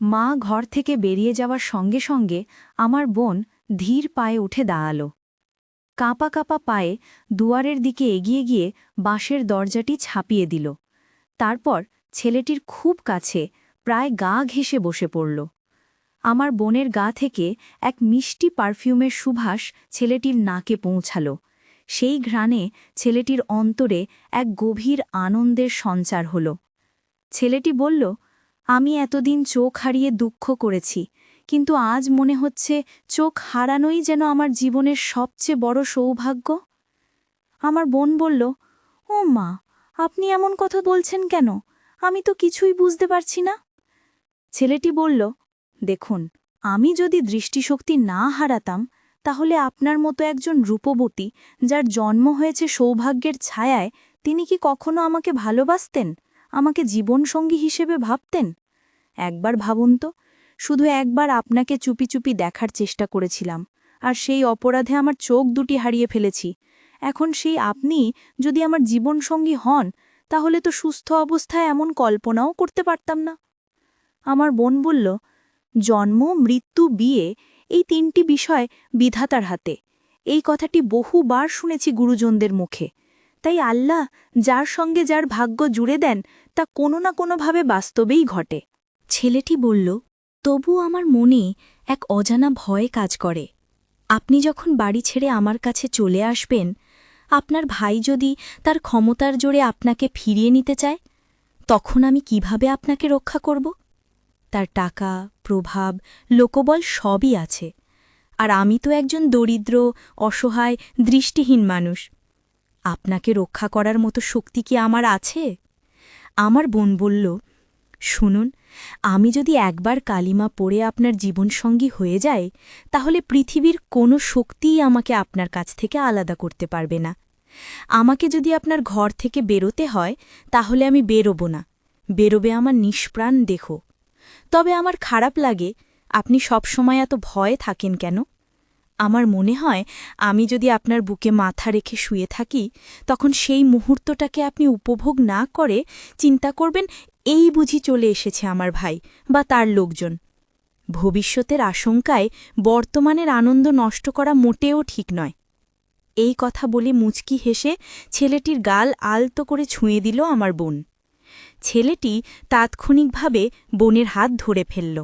মা ঘর থেকে বেরিয়ে যাওয়ার সঙ্গে সঙ্গে আমার বোন ধীর পায়ে উঠে দাঁড়াল। কাঁপা কাঁপা পায়ে দুয়ারের দিকে এগিয়ে গিয়ে বাঁশের দরজাটি ছাপিয়ে দিল। তারপর ছেলেটির খুব কাছে প্রায় গা ঘেঁষে বসে পড়ল। আমার বোনের গা থেকে এক মিষ্টি পারফিউমের সুভাষ ছেলেটির নাকে পৌঁছাল। সেই ঘ্রাণে ছেলেটির অন্তরে এক গভীর আনন্দের সঞ্চার হল। ছেলেটি বলল আমি এতদিন চোখ হারিয়ে দুঃখ করেছি, কিন্তু আজ মনে হচ্ছে চোখ হারানোই যেন আমার জীবনের সবচেয়ে বড় সৌভাগ্য। আমার বোন বলল, ও মা, আপনি এমন কথা বলছেন কেন? আমি তো কিছুই বুঝতে পারছি না। ছেলেটি বলল, দেখুন, আমি যদি দৃষ্টিশক্তি না হারাতাম, তাহলে আপনার মতো একজন রূপবতী, যার জন্ম হয়েছে সৌভাগ্যের ছায়ায়, তিনি কি কখনো আমাকে ভালোবাসতেন? আমাকে জীবনসঙ্গী হিসেবে ভাবতেন? একবার ভাবুন তো। শুধু একবার আপনাকে চুপি চুপি দেখার চেষ্টা করেছিলাম, আর সেই অপরাধে আমার চোখ দুটি হারিয়ে ফেলেছি। এখন সেই আপনি যদি আমার জীবনসঙ্গী হন, তাহলে তো সুস্থ অবস্থায় এমন কল্পনাও করতে পারতাম না। আমার বোন বলল, জন্ম, মৃত্যু, বিয়ে, এই তিনটি বিষয় বিধাতার হাতে। এই কথাটি বহুবার শুনেছি গুরুজনদের মুখে। তাই আল্লাহ যার সঙ্গে যার ভাগ্য জুড়ে দেন, তা কোনো না কোনোভাবে বাস্তবেই ঘটে। ছেলেটি বলল, তবু আমার মনে এক অজানা ভয় কাজ করে। আপনি যখন বাড়ি ছেড়ে আমার কাছে চলে আসবেন, আপনার ভাই যদি তার ক্ষমতার জোরে আপনাকে ফিরিয়ে নিতে চায়, তখন আমি কীভাবে আপনাকে রক্ষা করব? তার টাকা, প্রভাব, লোকবল সবই আছে। আর আমি তো একজন দরিদ্র, অসহায়, দৃষ্টিহীন মানুষ। আপনাকে রক্ষা করার মতো শক্তি কি আমার আছে? আমার বোন বলল শুনুন, আমি যদি একবার কালিমা পড়ে আপনার জীবনসঙ্গী হয়ে যায় তাহলে পৃথিবীর কোনো শক্তিই আমাকে আপনার কাছ থেকে আলাদা করতে পারবে না। আমাকে যদি আপনার ঘর থেকে বেরোতে হয়, তাহলে আমি বেরোব না। বেরোবে আমার নিষ্প্রাণ দেখো। তবে আমার খারাপ লাগে, আপনি সবসময় এত ভয়ে থাকেন কেন? আমার মনে হয়, আমি যদি আপনার বুকে মাথা রেখে শুয়ে থাকি, তখন সেই মুহূর্তটাকে আপনি উপভোগ না করে চিন্তা করবেন এই বুঝি চলে এসেছে আমার ভাই বা তার লোকজন। ভবিষ্যতের আশঙ্কায় বর্তমানের আনন্দ নষ্ট করা মোটেও ঠিক নয়। এই কথা বলে মুচকি হেসে ছেলেটির গাল আলতো করে ছুঁয়ে দিল আমার বোন। ছেলেটি তাৎক্ষণিকভাবে বোনের হাত ধরে ফেলল।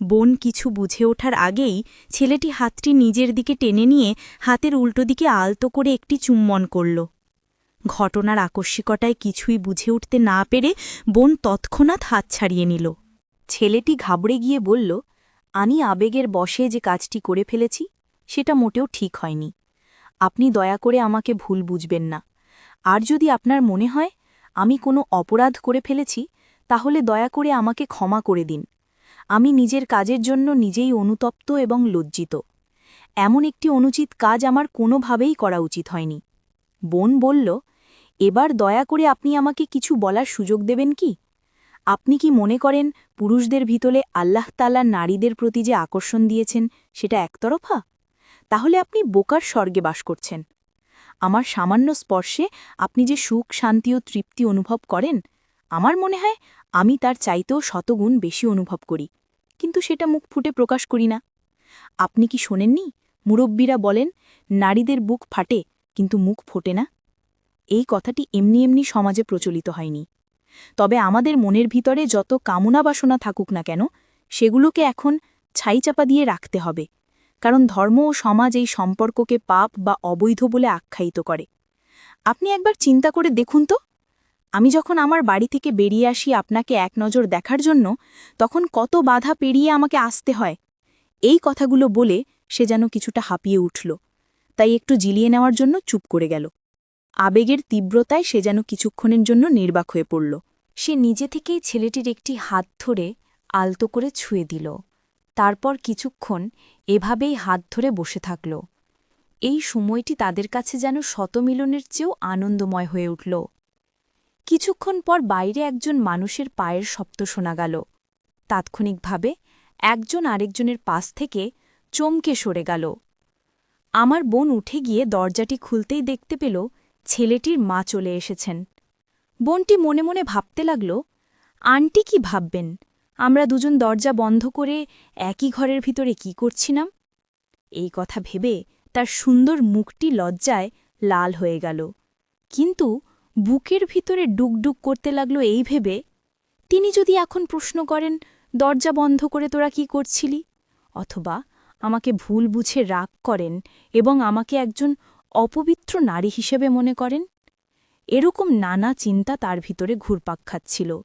বোন কিছু বুঝে ওঠার আগেই ছেলেটি হাতটি নিজের দিকে টেনে নিয়ে হাতের উল্টো দিকে আলতো করে একটি চুম্বন করল। ঘটনার আকস্মিকতায় কিছুই বুঝে উঠতে না পেরে বোন তৎক্ষণাৎ হাত ছাড়িয়ে নিল। ছেলেটি ঘাবড়ে গিয়ে বলল, আমি আবেগের বসে যে কাজটি করে ফেলেছি, সেটা মোটেও ঠিক হয়নি। আপনি দয়া করে আমাকে ভুল বুঝবেন না। আর যদি আপনার মনে হয় আমি কোনো অপরাধ করে ফেলেছি, তাহলে দয়া করে আমাকে ক্ষমা করে দিন। আমি নিজের কাজের জন্য নিজেই অনুতপ্ত এবং লজ্জিত। এমন একটি অনুচিত কাজ আমার কোনোভাবেই করা উচিত হয়নি। বোন বলল এবার দয়া করে আপনি আমাকে কিছু বলার সুযোগ দেবেন কি? আপনি কি মনে করেন পুরুষদের ভিতরে আল্লাহ তাল্লাহ নারীদের প্রতি যে আকর্ষণ দিয়েছেন সেটা একতরফা? তাহলে আপনি বোকার স্বর্গে বাস করছেন। আমার সামান্য স্পর্শে আপনি যে সুখ, শান্তি ও তৃপ্তি অনুভব করেন, আমার মনে হয় আমি তার চাইতেও শতগুণ বেশি অনুভব করি, কিন্তু সেটা মুখ ফুটে প্রকাশ করি না। আপনি কি শোনেননি? মুরব্বীরা বলেন, নারীদের বুক ফাটে, কিন্তু মুখ ফোটে না। এই কথাটি এমনি এমনি সমাজে প্রচলিত হয়নি। তবে আমাদের মনের ভিতরে যত কামনা বাসনা থাকুক না কেন, সেগুলোকে এখন ছাইচাপা দিয়ে রাখতে হবে। কারণ ধর্ম ও সমাজ এই সম্পর্ককে পাপ বা অবৈধ বলে আখ্যায়িত করে। আপনি একবার চিন্তা করে দেখুন তো। আমি যখন আমার বাড়ি থেকে বেরিয়ে আসি আপনাকে এক নজর দেখার জন্য, তখন কত বাধা পেরিয়ে আমাকে আসতে হয়। এই কথাগুলো বলে সে যেন কিছুটা হাঁপিয়ে উঠল। তাই একটু জিলিয়ে নেওয়ার জন্য চুপ করে গেল। আবেগের তীব্রতায় সে যেন কিছুক্ষণের জন্য নির্বাক হয়ে পড়ল। সে নিজে থেকেই ছেলেটির একটি হাত ধরে আলতো করে ছুঁয়ে দিল। তারপর কিছুক্ষণ এভাবেই হাত ধরে বসে থাকল। এই সময়টি তাদের কাছে যেন শতমিলনের চেয়েও আনন্দময় হয়ে উঠল। কিছুক্ষণ পর বাইরে একজন মানুষের পায়ের শব্দ শোনা গেল। তাৎক্ষণিকভাবে একজন আরেকজনের পাশ থেকে চমকে সরে গেল। আমার বোন উঠে গিয়ে দরজাটি খুলতেই দেখতে পেল ছেলেটির মা চলে এসেছেন। বোনটি মনে মনে ভাবতে লাগল, আন্টি কি ভাববেন? আমরা দুজন দরজা বন্ধ করে একই ঘরের ভিতরে কি করছিলাম? এই কথা ভেবে তার সুন্দর মুখটি লজ্জায় লাল হয়ে গেল। কিন্তু বুকের ভিতরে ডুকডুক করতে লাগল এই ভেবে, তিনি যদি এখন প্রশ্ন করেন, দরজা বন্ধ করে তোরা কি করছিলি? অথবা আমাকে ভুল বুঝে রাগ করেন এবং আমাকে একজন অপবিত্র নারী হিসেবে মনে করেন? এরকম নানা চিন্তা তার ভিতরে ঘুরপাক খাচ্ছিল।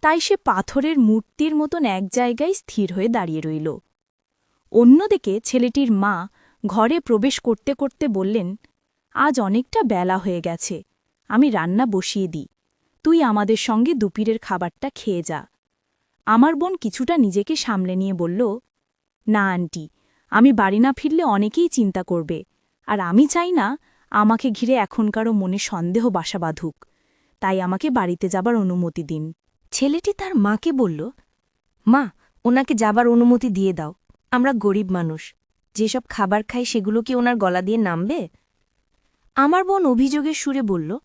তাই সে পাথরের মূর্তির মতন এক জায়গায় স্থির হয়ে দাঁড়িয়ে রইল। অন্যদিকে ছেলেটির মা ঘরে প্রবেশ করতে করতে বললেন, আজ অনেকটা বেলা হয়ে গেছে, আমি রান্না বসিয়ে দিই। তুই আমাদের সঙ্গে দুপুরের খাবারটা খেয়ে যা। আমার বোন কিছুটা নিজেকে সামলে নিয়ে বলল, না, আন্টি, আমি বাড়ি না ফিরলে অনেকেই চিন্তা করবে। আর আমি চাই না আমাকে ঘিরে এখনকারও মনে সন্দেহ বাসা বাঁধুক। তাই আমাকে বাড়িতে যাবার অনুমতি দিন। ছেলেটি তার মাকে বলল, মা, ওনাকে যাবার অনুমতি দিয়ে দাও। আমরা গরিব মানুষ। যেসব খাবার খাই সেগুলো কি ওনার গলা দিয়ে নামবে? আমার বোন অভিযোগের সুরে বলল,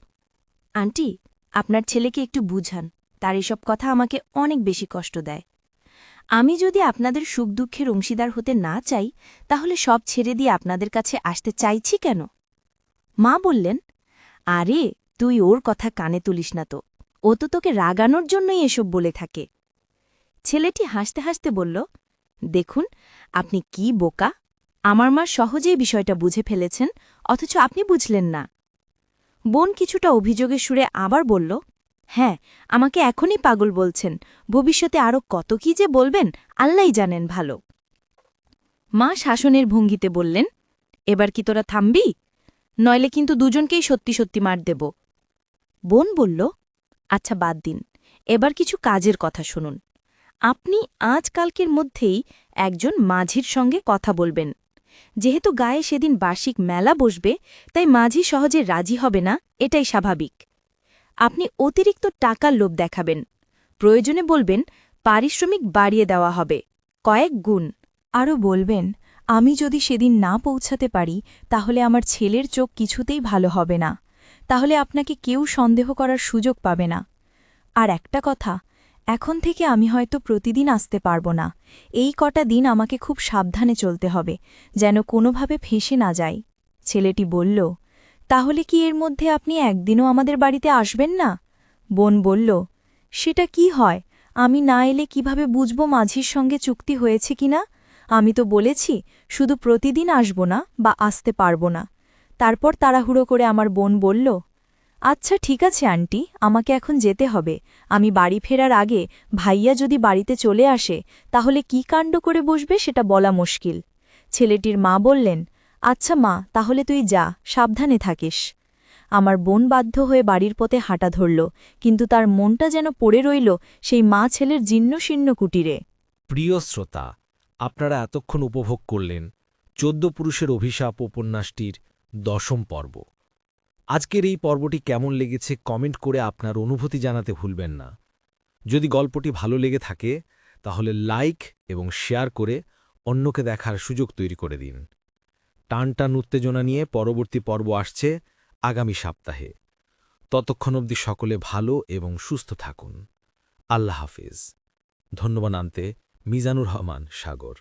আন্টি, আপনার ছেলেকে একটু বুঝান। তার এসব কথা আমাকে অনেক বেশি কষ্ট দেয়। আমি যদি আপনাদের সুখ দুঃখের অংশীদার হতে না চাই, তাহলে সব ছেড়ে দিয়ে আপনাদের কাছে আসতে চাইছি কেন? মা বললেন, আরে, তুই ওর কথা কানে তুলিস না তো। ও তো তোকে রাগানোর জন্যই এসব বলে থাকে। ছেলেটি হাসতে হাসতে বলল, দেখুন, আপনি কি বোকা। আমার মা সহজেই বিষয়টা বুঝে ফেলেছেন, অথচ আপনি বুঝলেন না। বোন কিছুটা অভিযোগের সুরে আবার বলল হ্যাঁ আমাকে এখনই পাগল বলছেন। ভবিষ্যতে আরও কত কি যে বলবেন আল্লাই জানেন ভালো। মা শাসনের ভঙ্গিতে বললেন, এবার কি তোরা থামবি? নইলে কিন্তু দুজনকেই সত্যি সত্যি মার দেব। বোন বলল আচ্ছা বাদ দিন। এবার কিছু কাজের কথা শুনুন। আপনি আজকালকের মধ্যেই একজন মাঝির সঙ্গে কথা বলবেন। যেহেতু গায়ে সেদিন বার্ষিক মেলা বসবে, তাই মাঝি সহজে রাজি হবে না, এটাই স্বাভাবিক। আপনি অতিরিক্ত টাকার লোভ দেখাবেন। প্রয়োজনে বলবেন, পারিশ্রমিক বাড়িয়ে দেওয়া হবে। কয়েক গুণ। আরও বলবেন, আমি যদি সেদিন না পৌঁছাতে পারি, তাহলে আমার ছেলের চোখ কিছুতেই ভালো হবে না। তাহলে আপনাকে কেউ সন্দেহ করার সুযোগ পাবে না। আর একটা কথা, এখন থেকে আমি হয়তো প্রতিদিন আসতে পারব না। এই কটা দিন আমাকে খুব সাবধানে চলতে হবে, যেন কোনোভাবে ফেঁসে না যায় ছেলেটি বলল তাহলে কি এর মধ্যে আপনি একদিনও আমাদের বাড়িতে আসবেন না? বোন বলল, সেটা কি হয়? আমি না এলে কীভাবে বুঝব মাঝির সঙ্গে চুক্তি হয়েছে কিনা আমি তো বলেছি, শুধু প্রতিদিন আসব না বা আসতে পারব না। তারপর তাড়াহুড়ো করে আমার বোন বলল আচ্ছা ঠিক আছে আন্টি, আমাকে এখন যেতে হবে। আমি বাড়ি ফেরার আগে ভাইয়া যদি বাড়িতে চলে আসে, তাহলে কি কাণ্ড করে বসবে সেটা বলা মুশকিল। ছেলেটির মা বললেন আচ্ছা মা, তাহলে তুই যা, সাবধানে থাকিস। আমার বোন বাধ্য হয়ে বাড়ির পথে হাঁটা ধরল, কিন্তু তার মনটা যেন পড়ে রইল সেই মা ছেলের জীর্ণ শীর্ণ কুটিরে। প্রিয় শ্রোতা, আপনারা এতক্ষণ উপভোগ করলেন চোদ্দ পুরুষের অভিশাপ উপন্যাসটির দশম পর্ব। আজকের এই পর্বটি কেমন লেগেছে কমেন্ট করে আপনার অনুভূতি জানাতে ভুলবেন না। যদি গল্পটি ভালো লেগে থাকে, তাহলে লাইক এবং শেয়ার করে অন্যকে দেখার সুযোগ তৈরি করে দিন। টান টান উত্তেজনা নিয়ে পরবর্তী পর্ব আসছে আগামী সপ্তাহে। ততক্ষণ অবধি সকলে ভালো এবং সুস্থ থাকুন। আল্লাহ হাফিজ। ধন্যবাদ আনতে মিজানুর রহমান সাগর।